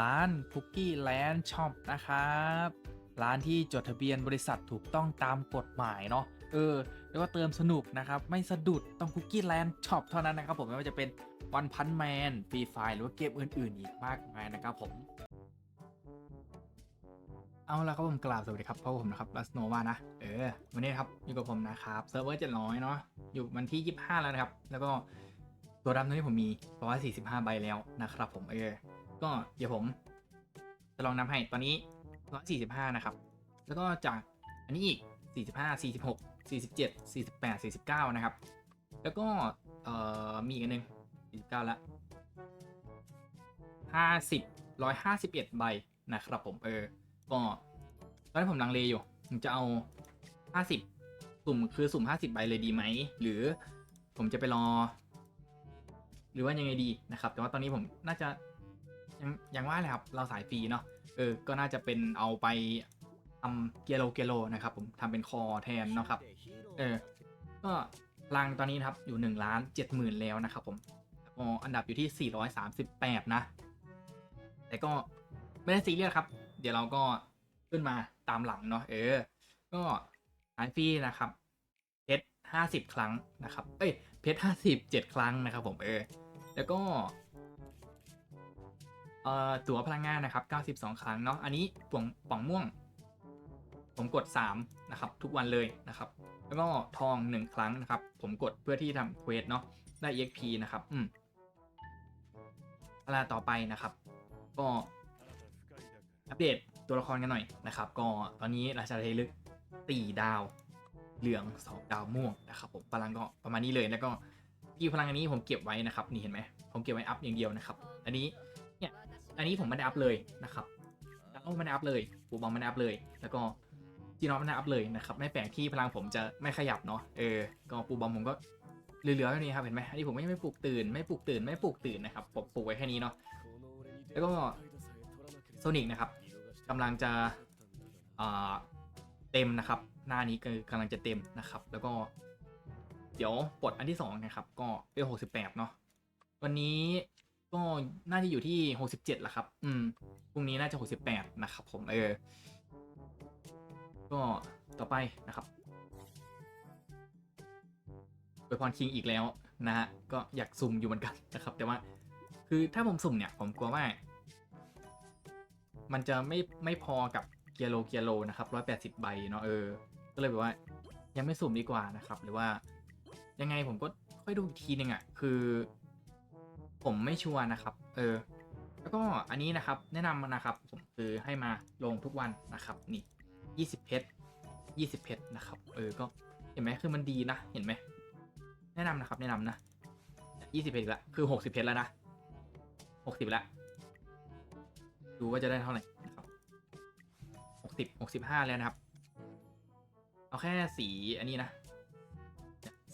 ร้าน Cookie Land Shop นะครับ ร้านที่จดทะเบียนบริษัทถูกต้องตามกฎหมายเนาะเออแล้วก็เติมสนุกนะครับ ไม่สะดุดต้อง Cookie Land Shop เท่านั้นนะครับผมไม่ว่าจะเป็น One Punch Man Free Fire หรือว่าเกมอื่น ๆ อีกมากมายนะครับผม เอาละครับผมกล่าวสวัสดีครับเพราะผมนะครับลัสโนวานะ เออ วันนี้ครับอยู่กับผมนะครับเซิร์ฟเวอร์เจ็ดร้อยเนาะอยู่วันที่25แล้วนะครับ แล้วก็ตัวดำตัวนี้ผมมี145ใบแล้วนะครับผมเออ ก็เดี๋ยวผมจะลองนับให้ตอนนี้145นะครับ แล้วก็จากอันนี้อีก45 46 47 48 49นะครับ แล้วก็เอ่อมีอีกอันหนึ่ง49ละ50 151ใบนะครับผมเออ ก็ตอนนี้ผมลังเลอยู่ผมจะเอา50สุ่มคือสุ่ม50ใบเลยดีไหม หรือผมจะไปรอ หรือว่ายังไงดีนะครับ แต่ว่าตอนนี้ผมน่าจะ อยังยังว่าเลยครับ เราสายฟรีเนาะ เออ ก็น่าจะเป็นเอาไปทำเกโลเกโลนะครับผมทำเป็นคอแทนนะครับ เออ ก็รังตอนนี้นะครับอยู่1ล้าน7หมื่นแล้วนะครับผมอันดับอยู่ที่ 438 นะ แต่ก็ไม่ได้ซีเรียสครับ เดี๋ยวเราก็ขึ้นมาตามหลังเนาะ เออ ก็หายฟรีนะครับ เพชรห้าสิบครั้งนะครับ เอ้ย เพชรห้าสิบเจ็ดครั้งนะครับผม เออ แล้วก็ เอ่อตั๋วพลังงานนะครับเก้าสิบสองครั้งเนาะ อันนี้ป่องป่องม่วง ผมกดสามนะครับ ทุกวันเลยนะครับ แล้วก็ทองหนึ่งครั้งนะครับ ผมกดเพื่อที่ทำเควสเนาะ ได้ EXP นะครับ อืมเวลาต่อไปนะครับ ก็อัปเดตตัวละครกันหน่อยนะครับ ก็ตอนนี้ราชาเทลึกตีดาว เหลืองสองดาวม่วงนะครับผมพลังก็ประมาณนี้เลยแล้วก็กีพลังอันนี้ผมเก็บไว้นะครับ นี่เห็นไหมผมเก็บไว้อัพอย่างเดียวนะครับ อันนี้ อันนี้ผมไม่ได้อัพเลยนะครับดาวไม่ได้อัพเลยปูบอมไม่ได้อัพเลย แล้วก็จีนอสไม่ได้อัพเลยนะครับไม่แปลกที่พลังผมจะไม่ขยับเนาะเออก็ปูบอมผมก็เหลือๆแค่นี้ครับเห็นไหมอันนี้ผมไม่ไม่ปลุกตื่น ไม่ปลุกตื่นไม่ปลุกตื่นนะครับผมปลูกไว้แค่นี้เนาะแล้วก็โซนิกนะครับกำลังจะเต็มนะครับ หน้านี้คือกำลังจะเต็มนะครับ แล้วก็ เดี๋ยวปลดอันที่สองนะครับ ก็เป็นหกสิบแปดเนาะวันนี้ ก็น่าจะอยู่ที่หกสิบเจ็ดละครับ อืมพรุ่งนี้น่าจะหกสิบแปดนะครับผม เออ ก็ต่อไปนะครับไปพรคิงอีกแล้วนะฮะ ก็อยากสุ่มอยู่เหมือนกันนะครับ แต่ว่า คือถ้าผมสุ่มเนี่ย ผมกลัวว่า มันจะไม่ไม่พอกับเกียร์โลเกียร์โลนะครับร้อยแปดสิบใบเนาะเออ ก็เลยแบบว่า ยังไม่สุ่มดีกว่านะครับ หรือว่ายังไงผมก็ค่อยดูอีกทีหนึ่งอะ คือ ผมไม่ชัวร์นะครับ เออ แล้วก็อันนี้นะครับ แนะนำนะครับ ผมคือให้มาลงทุกวันนะครับ นี่ยี่สิบเพชรยี่สิบเพชรนะครับ เออ ก็เห็นไหมคือมันดีนะ เห็นไหม แนะนำนะครับ แนะนำนะยี่สิบเพชรละ คือหกสิบเพชรแล้วนะหกสิบละ ดูว่าจะได้เท่าไหร่นะครับหกสิบหกสิบห้าแล้วนะครับ เอาแค่สีอันนี้นะ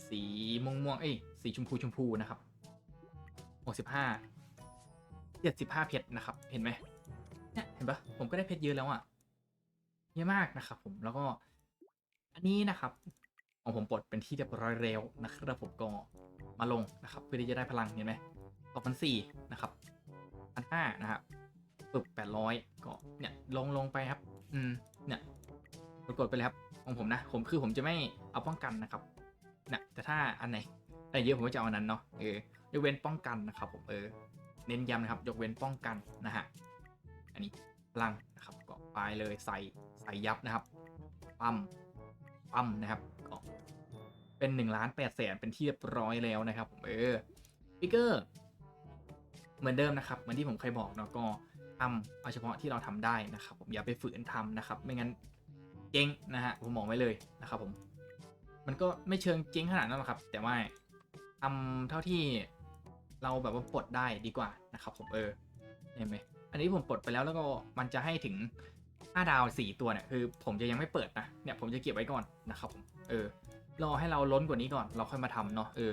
สีม่วงม่วงเอ้ย สีชมพูชมพูนะครับ หกสิบห้าเจ็ดสิบห้าเพชรนะครับ เห็นไหมเนี่ยเห็นปะผมก็ได้เพชรเยอะแล้วอะ่ะเยอะมากนะครับ ผมแล้วก็ อันนี้นะครับของผมปลดเป็นที่เรียบร้อยแล้วนะครับผมก็มาลงนะครับ เพื่อที่จะได้พลังเห็นไหมสองพันสี่นะครับพันห้านะครับปึ๊บแปดร้อยก็เนี่ยลงลงไปครับ อืมเนี่ยกดกดไปเลยครับของผมนะ ผมคือผมจะไม่เอาป้องกันนะครับเนี่ยแต่ถ้าอันไหนอันไหนเยอะผมก็จะเอาอันนั้นเนาะเออ ยกเว้นป้องกันนะครับผมเออเน้นย้ำนะครับ ยกเว้นป้องกันนะฮะอันนี้พลังนะครับก็ไปเลยใส่ใส่ยับนะครับปั๊มปั๊มนะครับก็เป็นหนึ่งล้านแปดแสนเป็นที่เรียบร้อยแล้วนะครับผมเออฟิกเกอร์เหมือนเดิมนะครับเหมือนที่ผมเคยบอกเนาะก็ทำเอาเฉพาะที่เราทำได้นะครับ ผมอย่าไปฝืนทำนะครับ ไม่งั้นเจ๊งนะฮะผมบอกไว้เลยนะครับผม มันก็ไม่เชิงเจ๊งขนาดนั้นหรอกครับ แต่ว่าทำเท่าที่ เราแบบว่าปลดได้ดีกว่านะครับผมเออเห็นไหมอันนี้ผมปลดไปแล้วแล้วก็มันจะให้ถึง5ดาว 4 ตัวเนี่ยคือผมจะยังไม่เปิดนะเนี่ยผมจะเก็บไว้ก่อนนะครับผมเออรอให้เราล้นกว่านี้ก่อนเราค่อยมาทำเนาะเออ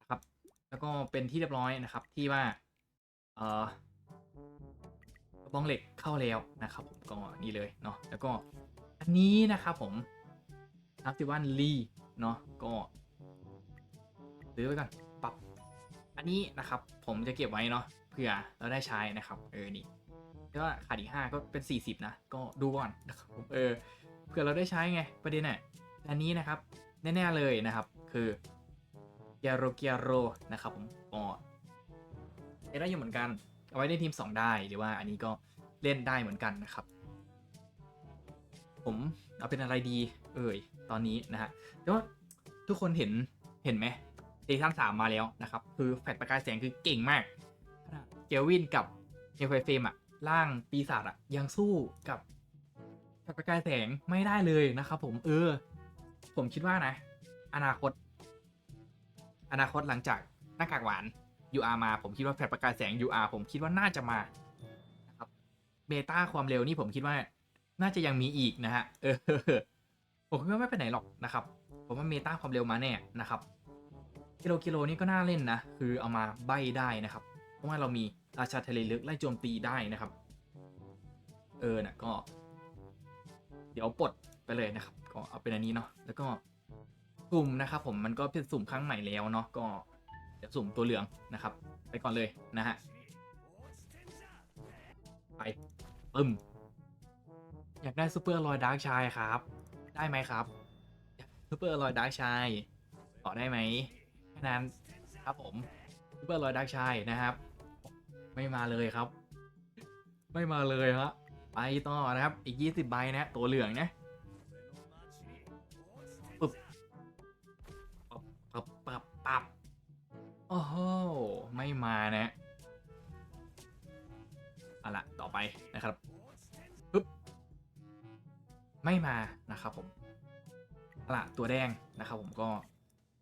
นะครับ แล้วก็เป็นที่เรียบร้อยนะครับที่ว่าเอ่อกระบองเหล็กเข้าแล้วนะครับผมก็นี่เลยเนาะแล้วก็อันนี้นะครับผมนับสิวันลีเนาะก็ ซื้อไว้ก่อนปรับอันนี้นะครับ ผมจะเก็บไว้เนาะเผื่อเราได้ใช้นะครับ เออนี่แล้วว่าขาดอีกห้าก็เป็น 40 นะ ก็ดูก่อนนะครับผมเออเผื่อเราได้ใช้ไงประเด็นน่ะอันนี้นะครับ แน่ๆเลยนะครับ คือเกียโรเกียโรนะครับผมก็เล่นได้อยู่เหมือนกัน เอาไว้เล่นทีม 2 ได้หรือว่าอันนี้ก็เล่นได้เหมือนกันนะครับ ผมเอาเป็นอะไรดี เอ่ยตอนนี้นะฮะแต่ว่าทุกคนเห็นเห็นไหม ซีซั่นสามมาแล้วนะครับ คือแฟลชประกายแสงคือเก่งมากขนาดเกลวินกับเอฟเฟมอะร่างปีศาจอะยังสู้กับแฟลชประกายแสงไม่ได้เลยนะครับผมเออ ผมคิดว่านะ อนาคต อนาคตหลังจากหน้ากากหวาน UR มาผมคิดว่าแฟลชประกายแสง UR ผมคิดว่าน่าจะมานะครับเบต้าความเร็วนี่ผมคิดว่าน่าจะยังมีอีกนะฮะเออผมคิดว่าไม่ไปไหนหรอกนะครับ ผมว่าเมตาความเร็วมาแน่นะครับ กิโลกิโลนี่ก็น่าเล่นนะ คือเอามาใบได้นะครับ เพราะว่าเรามีราชาทะเลลึกไล่โจมตีได้นะครับ เออนะก็ เดี๋ยวปลดไปเลยนะครับ ก็เอาเป็นอันนี้เนาะแล้วก็สุ่มนะครับ ผมมันก็เป็นสุ่มครั้งใหม่แล้วเนาะก็เดี๋ยวสุ่มตัวเหลืองนะครับ ไปก่อนเลยนะฮะไปปึ้มอยากได้ซูเปอร์ลอยดาร์กชายครับ ได้ไหมครับซูเปอร์ลอยดาร์กชายต่อได้ไหม แนนครับผมซูเปอร์ลอยดาร์กชายนะครับ ไม่มาเลยครับ ไม่มาเลยฮะไปต่อนะครับอีก 20 ใบนะตัวเหลืองนะปึ๊บปับปับปับปับโอ้โหไม่มานะเอาละต่อไปนะครับไม่มานะครับผมเอาละตัวแดงนะครับผมก็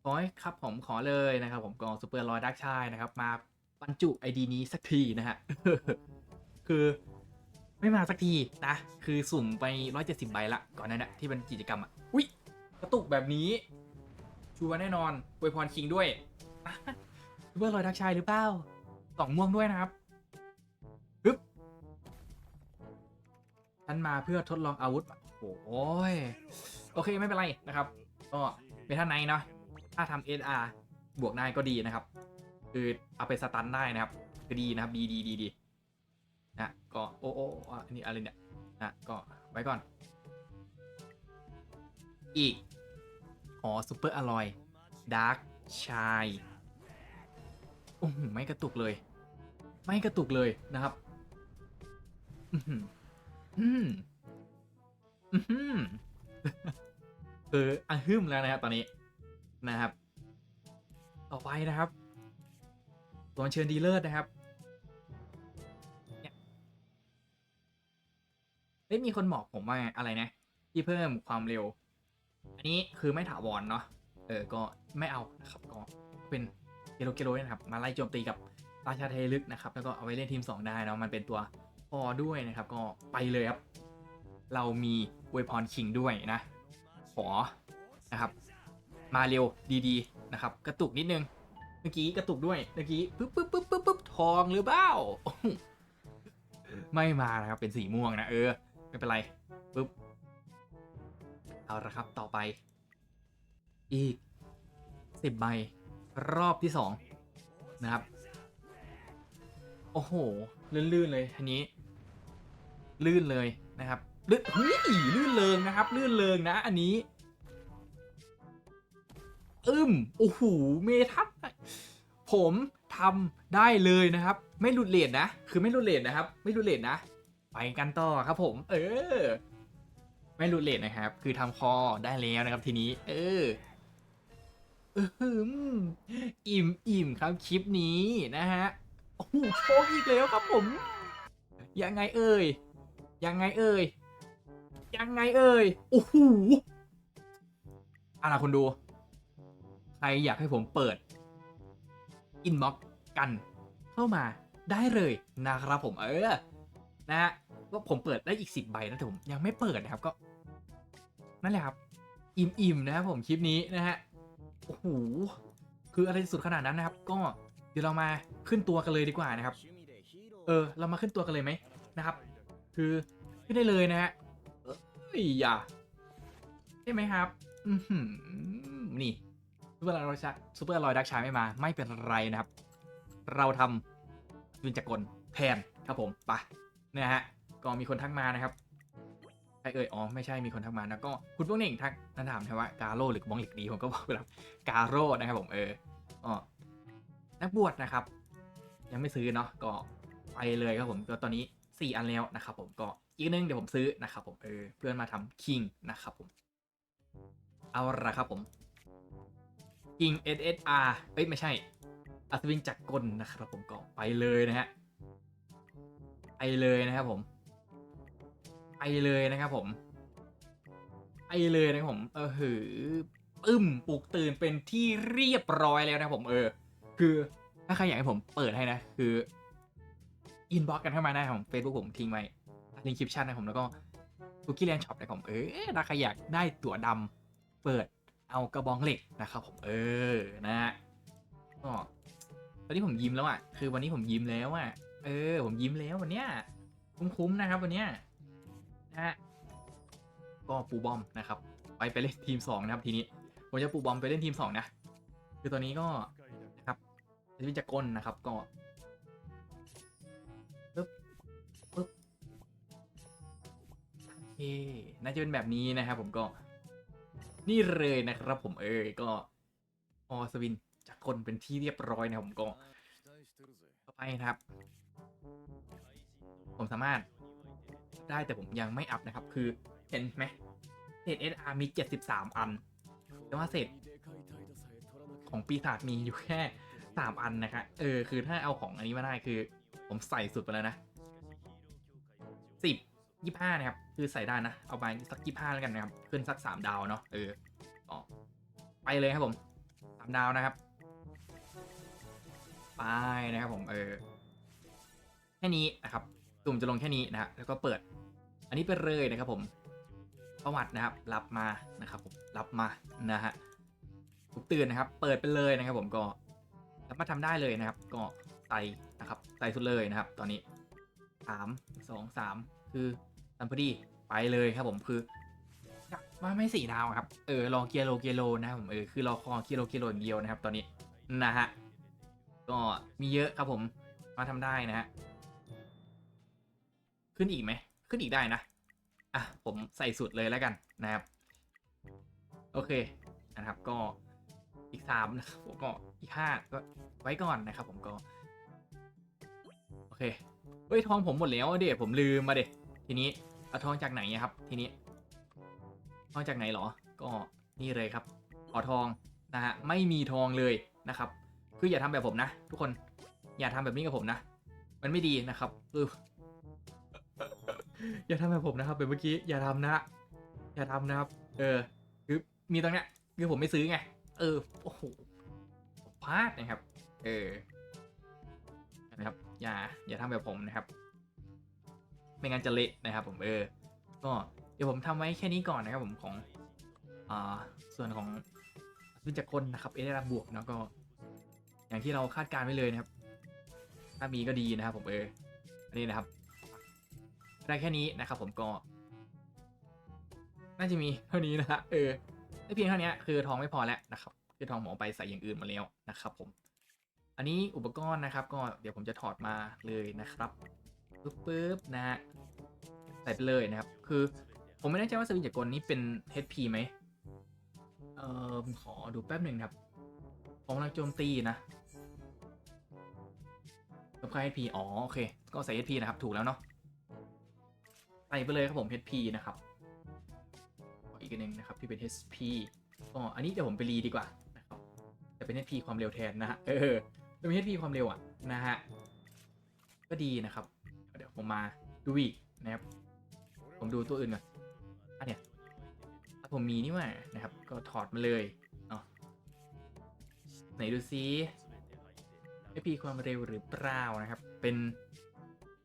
ขอให้ครับผมขอเลยนะครับผมก็ซูเปอร์ลอยดักชายนะครับมาบรรจุไอดีนี้สักทีนะฮะคือไม่มาสักทีนะ คือสุ่มไป 170 ใบละก่อนนั้นนะที่เป็นกิจกรรมอะอุ้ยกระตุกแบบนี้ ชัวร์แน่นอนอวยพรคิงด้วยซูเปอร์ลอยดักชายหรือเปล่าสองม่วงด้วยนะครับปึ๊บฉันมาเพื่อทดลองอาวุธโอ้ยโอเคไม่เป็นไรนะครับ ก็เป็นท่านในเนาะ ถ้าทำ SR บวกได้ก็ดีนะครับ คือเอาไปสตันได้นะครับก็ดีนะครับดีดีดีดีนะก็โอ้โอ้อันนี้อะไรเนี่ยนะก็ไว้ก่อน อีกอ๋อซูเปอร์อร่อยดาร์กชายโอ้โหไม่กระตุกเลย ไม่กระตุกเลยนะครับ อือหืออืมอืมอืมคืออะฮึมแล้วนะครับตอนนี้ นะครับ ต่อไปนะครับตัวเชิญดีเลิศนะครับเนี่ยเอ้ยมีคนบอกผมว่าอะไรนะ ที่เพิ่มความเร็ว อันนี้คือไม่ถาวรเนาะเออก็ไม่เอานะครับก็เป็นเกิโลกิโลนะครับ มาไล่โจมตีกับราชาเทลึกนะครับ แล้วก็เอาไว้เล่นทีม 2 ได้เนาะมันเป็นตัวพอด้วยนะครับ ก็ไปเลยครับ เรามีอวพรคิงด้วยนะ ขอนะครับ มาเร็วดีๆนะครับ กระตุกนิดนึง เมื่อกี้กระตุกด้วย เมื่อกี้ปึ๊บปึ๊บปึ๊บปึ๊บปึ๊บทองหรือเปล่า ไม่มานะครับ เป็นสีม่วงนะเออ ไม่เป็นไรปึ๊บ เอาละครับต่อไป อีกสิบใบรอบที่สองนะครับ โอ้โห ลื่นๆเลยทีนี้ ลื่นเลยนะครับลื่นเฮ้ยลื่นเริงนะครับ ลื่นเริงนะ อันนี้ อึมโอ้โหเมทัศผมทำได้เลยนะครับ ไม่หลุดเลทนะ คือไม่หลุดเลทนะครับ ไม่หลุดเลทนะ ไปกันต่อครับผม เออ ไม่หลุดเลทนะครับ คือทำคอได้แล้วนะครับทีนี้ เออเออหืมอิ่มอิ่มครับคลิปนี้นะฮะโอ้โหโชคอีกแล้วครับผม ยังไงเอ่ย ยังไงเอ่ย ยังไงเอ่ย โอ้โหอะล่ะคุณดู ใครอยากให้ผมเปิดอินบ็อกกันเข้ามาได้เลยนะครับผมเออนะฮะว่าผมเปิดได้อีกสิบใบนะแต่ผมยังไม่เปิดนะครับก็นั่นแหละครับ อิ่มๆนะครับผมคลิปนี้นะฮะโอ้โหคืออะไรสุดขนาดนั้นนะครับ ก็เดี๋ยวเรามาขึ้นตัวกันเลยดีกว่านะครับ เออ เรามาขึ้นตัวกันเลยไหมนะครับ คือขึ้นได้เลยนะฮะเอ้ยอย่าใช่ไหมครับ อือหือนี่ ซูเปอร์ลอยดักซูเปอร์ลอยดักชายไม่มา ไม่เป็นไรนะครับ เราทำวินจักรแทนครับผมไปะนะฮะก็มีคนทักมานะครับใครเอ่ยอ๋อไม่ใช่มีคนทักมานะก็คุณพวกเน่งทักนั่นถามนะว่ากาโร่หรือบองเหล็กดีผมก็บอกไปแล้วกาโร่นะครับผมเอออ๋อนักบวชนะครับ ยังไม่ซื้อเนาะก็ไปเลยครับผมก็ตอนนี้ 4 อันแล้วนะครับผมก็อีกนึงเดี๋ยวผมซื้อนะครับผมเออเพื่อนมาทำคิงนะครับผม เอาละครับผม คิง SSR เอ้ย ไม่ใช่ อัศวินจักรกลนะครับผมก็ไปเลยนะฮะ ไปเลยนะครับผม ไปเลยนะครับผม ไปเลยนะครับผม เออหือปึ้มปลุกตื่นเป็นที่เรียบร้อยแล้วนะผมเออ คือถ้าใครอยากให้ผมเปิดให้นะ คืออินบ็อกกันเข้ามาได้ผมเฟซบุ๊กผมทิ้งไว้ลิงก์คลิปชั่นนะผมแล้วก็คุกกี้แลนด์ช็อปนะผมเออถ้าใครอยากได้ตั๋วดำเปิด เอากระบองเหล็กนะครับผมเออนะฮะก็ตอนนี้ผมยิ้มแล้วอะคือวันนี้ผมยิ้มแล้วอะเออ ผมยิ้มแล้ววันเนี้ยคุ้มๆนะครับวันเนี้ยนะฮะก็ปูบอมนะครับ ไปไปเล่นทีมสองนะครับทีนี้ผมจะปูบอมไปเล่นทีมสองนะคือตอนนี้ก็นะครับเป็นวิจักรกลนะครับก็ปึ๊บปึ๊บโอเคน่าจะเป็นแบบนี้นะครับผมก็ นี่เลยนะครับผมเออก็ออสวินจักรกลเป็นที่เรียบร้อยนะผมก็ต่อไปนะครับ ผมสามารถได้แต่ผมยังไม่อัพนะครับ คือเห็นไหมเศษ SR มี 73 อัน แต่ว่าเศษของปีศาจมีอยู่แค่ 3 อันนะครับเออ คือถ้าเอาของอันนี้มาได้คือ ผมใส่สุดไปแล้วนะ 10 25นะครับ คือใส่ได้นะ เอาไปสัก25แล้วกันนะครับ ขึ้นสัก3ดาวเนาะ เออก็ไปเลยครับผม3ดาวนะครับ ไปนะครับผม เออ แค่นี้นะครับ ตุ่มจะลงแค่นี้นะฮะ แล้วก็เปิด อันนี้ไปเลยนะครับผม ประวัตินะครับ รับมานะครับผม รับมานะฮะทุกเตือนนะครับ เปิดไปเลยนะครับ ผม ก็สามารถทำได้เลยนะครับ ก็ใส่นะครับใส่สุดเลยนะครับ ตอนนี้สามสองสามคือ ตัมพอดีไปเลยครับผมคือว่าไม่สี่ดาวครับ เออรอเกียโลเกียโลนะครับผมเออคือรอคอเกียโลเกียโลอย่างเดียวนะครับตอนนี้นะฮะก็มีเยอะครับผมมาทำได้นะฮะขึ้นอีกไหมขึ้นอีกได้นะอะผมใส่สุดเลยแล้วกันนะครับ โอเคนะครับก็อีกสามนะครับผมก็อีกห้าก็ไว้ก่อนนะครับ ผมก็โอเคเฮ้ยทองผมหมดแล้วเดี๋ยวผมลืมมาเด็ทีนี้ เอาทองจากไหนครับ ทีนี้ทองจากไหนเหรอ ก็นี่เลยครับ ขอทองนะฮะไม่มีทองเลยนะครับ คืออย่าทำแบบผมนะ ทุกคนอย่าทำแบบนี้กับผมนะ มันไม่ดีนะครับเอออย่าทำแบบผมนะครับแบบเมื่อกี้อย่าทำนะอย่าทำนะครับ เออ คือมีตรงเนี้ยคือผมไม่ซื้อไง เออโอ้โหพลาดนะครับ เออนะครับ อย่าอย่าทำแบบผมนะครับ ไม่งั้นจะเละนะครับผมเออ ก็เดี๋ยวผมทำไว้แค่นี้ก่อนนะครับผมของอ่าส่วนของวิจักรนนะครับเอเดราบวกเนาะก็ อย่างที่เราคาดการณ์ไว้เลยนะครับ ถ้ามีก็ดีนะครับผมเอออันนี้นะครับ ได้แค่นี้นะครับ ผมก็ น่าจะมีเท่านี้นะฮะเออได้เพียงเท่านี้คือทองไม่พอแล้วนะครับคือทองหมอไปใส่อย่างอื่นมาแล้วนะครับ ผม อันนี้อุปกรณ์นะครับ ก็เดี๋ยวผมจะถอดมาเลยนะครับ ปึ๊บปึ๊บนะฮะใส่ไปเลยนะครับ คือผมไม่แน่ใจว่าสวินจักกลนี้เป็น HP ไหมเออขอดูแป๊บหนึ่งครับของกำลังโจมตีนะกับค่า HP อ๋อโอเค ก็ใส่ HP นะครับ ถูกแล้วเนาะใส่ไปเลยครับผม HP นะครับออีกอันหนึ่งนะครับที่เป็น HP ก็อันนี้เดี๋ยวผมไปรีดีกว่านะครับจะเป็น HP ความเร็วแทนนะฮะเออจะเป็น HP ความเร็วอะนะฮะก็ดีนะครับ เดี๋ยวผมมาดูอีกนะครับ ผมดูตัวอื่นก่อนอันเนี้ยถ้าผมมีนี่ว่านะครับ ก็ถอดมาเลยเนาะไหนดูซิ HP ความเร็วหรือเปล่านะครับ เป็น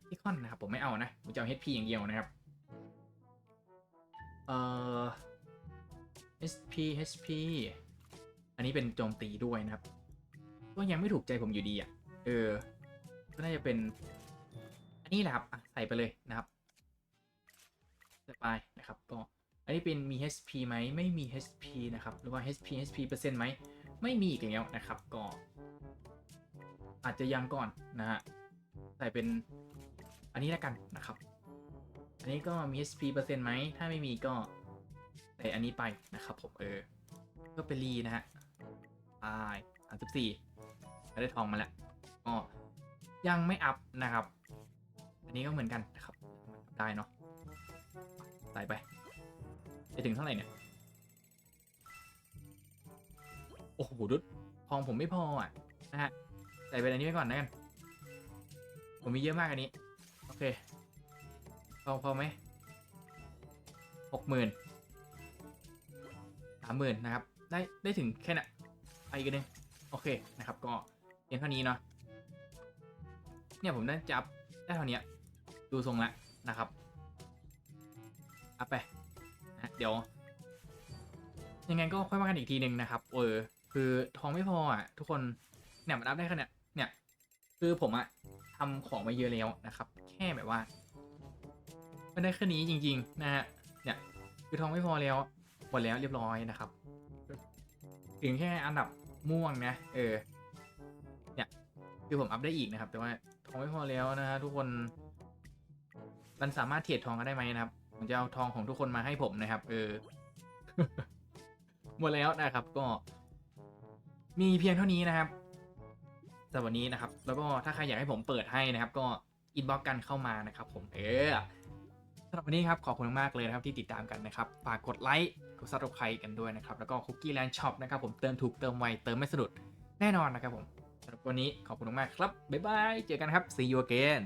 ที่คอนนะครับ ผมไม่เอานะ ผมจะเอา HP อย่างเดียวนะครับ เอ่อ HP HP อันนี้เป็นโจมตีด้วยนะครับ ก็ยังไม่ถูกใจผมอยู่ดีอะ เออ ก็น่าจะเป็น อันนี้แหละครับอะใส่ไปเลยนะครับส่ไปนะครับก็อันนี้เป็นมี HP ไหมไม่มี HP นะครับ หรือว่า HP HP เปอร์เซ็นต์ไหมไม่มีอีกแล้วนะครับก็ อาจจะยังก่อนนะฮะใส่เป็นอันนี้แล้วกันนะครับ อันนี้ก็มี SP เปอร์เซ็นต์ไหมถ้าไม่มีก็ใส่อันนี้ไปนะครับผมเออก็เป็นรีนะฮะตายสามสิบสี่ได้ทองมาแล้วก็ยังไม่อัพนะครับ นี้ก็เหมือนกันนะครับ ได้เนาะใส่ไปจะถึงเท่าไหร่เนี่ย โอ้โหดุดทองผมไม่พออะนะฮะ ใส่ไปอันนี้ไปก่อนนะกัน ผมมีเยอะมากอันนี้ โอเค ทองพอไหมหกหมื่นสามหมื่นนะครับ ได้ได้ถึงแค่น่ะไปกันหนึงโอเคนะครับ ก็เพียงเท่านี้เนาะเนี่ยผมได้จับได้เท่านี้ ดูทรงแล้วนะครับอัพไปนะเดี๋ยว ยังไงก็ค่อยว่ากันอีกทีหนึ่งนะครับ เออ คือทองไม่พออะ ทุกคน เนี่ยมันอัพได้แค่เนี้ยเนี่ย คือผมอะทำของมาเยอะแล้วนะครับ แค่แบบว่าไม่ได้แค่นี้จริง ๆ นะฮะ เนี่ย คือทองไม่พอแล้ว หมดแล้วเรียบร้อยนะครับ ถึงแค่อันดับม่วงนะ เออ เนี่ย คือผมอัพได้อีกนะครับ แต่ว่าทองไม่พอแล้วนะฮะทุกคน มันสามารถเทรดทองกันได้ไหมนะครับ ผมจะเอาทองของทุกคนมาให้ผมนะครับ เออ หมดแล้วนะครับ ก็ มีเพียงเท่านี้นะครับสำหรับวันนี้นะครับ แล้วก็ถ้าใครอยากให้ผมเปิดให้นะครับ ก็อินบ็อกกันเข้ามานะครับ ผม เออสำหรับวันนี้ครับขอบคุณมากเลยนะครับที่ติดตามกันนะครับ ฝากกดไลค์ กดซับสไครต์กันด้วยนะครับ แล้วก็คุกกี้แลนด์ช็อปนะครับ ผมเติมถูกเติมไวเติมไม่สะดุดแน่นอนนะครับผมสำหรับวันนี้ขอบคุณมากครับ บ๊ายบาย เจอกันครับ see you again